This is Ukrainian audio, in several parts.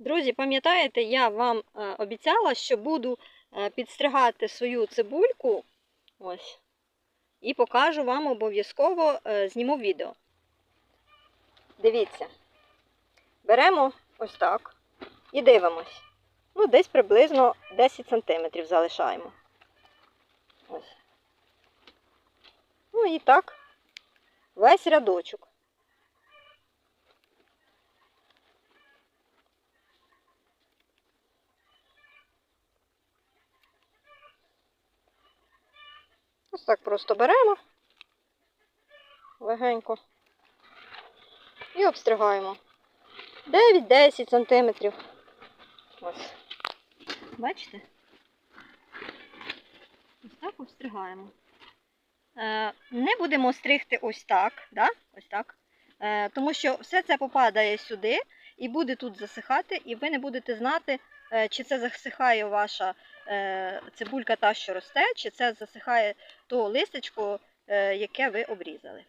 Друзі, пам'ятаєте, я вам е, обіцяла, що буду е, підстригати свою цибульку. Ось. І покажу вам обов'язково е, зніму відео. Дивіться. Беремо ось так і дивимось. Ну, десь приблизно 10 см залишаємо. Ось. Ну і так, весь рядочок. Ось так просто беремо легенько і обстригаємо. 9-10 сантиметрів. Ось. Бачите? Ось так обстригаємо. Е, не будемо стригти ось так, да? ось так. Е, тому що все це попадає сюди і буде тут засихати, і ви не будете знати, чи це засихає ваша е, цибулька та, що росте, чи це засихає то листечко, е, яке ви обрізали.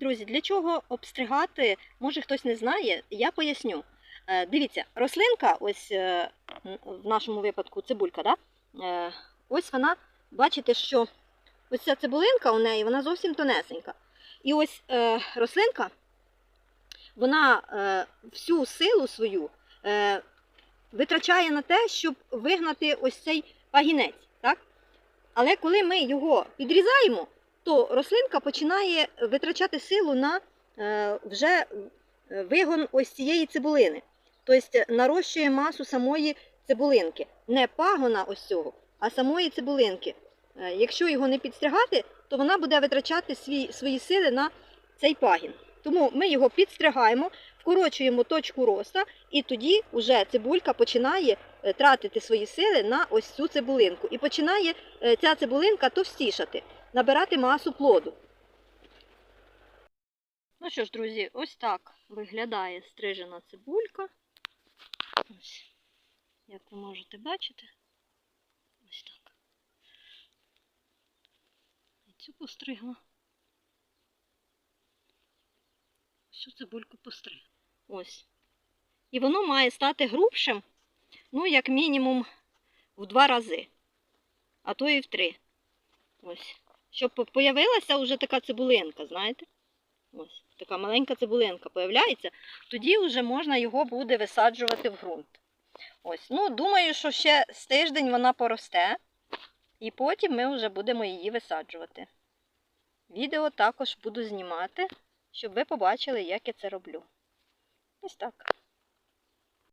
Друзі, для чого обстригати, може хтось не знає, я поясню. Е, Дивіться, рослинка, ось е, в нашому випадку цибулька, да? Е, ось вона, бачите, що ось ця цибулинка у неї, вона зовсім тонесенька. І ось рослинка, вона всю силу свою витрачає на те, щоб вигнати ось цей пагінець. Так? Але коли ми його підрізаємо, то рослинка починає витрачати силу на е, вже вигон ось цієї цибулини. Тобто нарощує масу самої цибулинки. Не пагона ось цього, а самої цибулинки. Е, Якщо його не підстригати, то вона буде витрачати свій, свої сили на цей пагін. Тому ми його підстригаємо, вкорочуємо точку роста, і тоді вже цибулька починає е, тратити свої сили на ось цю цибулинку. І починає ця цибулинка товстішати набирати масу плоду. Ну що ж, друзі, ось так виглядає стрижена цибулька. Ось, як ви можете бачити. Ось так. І цю постригла. Всю цибульку постригла. Ось. І воно має стати грубшим, ну, як мінімум, в два рази, а то і в три. Ось щоб появилася вже така цибулинка, знаєте? Ось, така маленька цибулинка появляється, тоді вже можна його буде висаджувати в ґрунт. Ось, ну, думаю, що ще з тиждень вона поросте, і потім ми вже будемо її висаджувати. Відео також буду знімати, щоб ви побачили, як я це роблю. Ось так.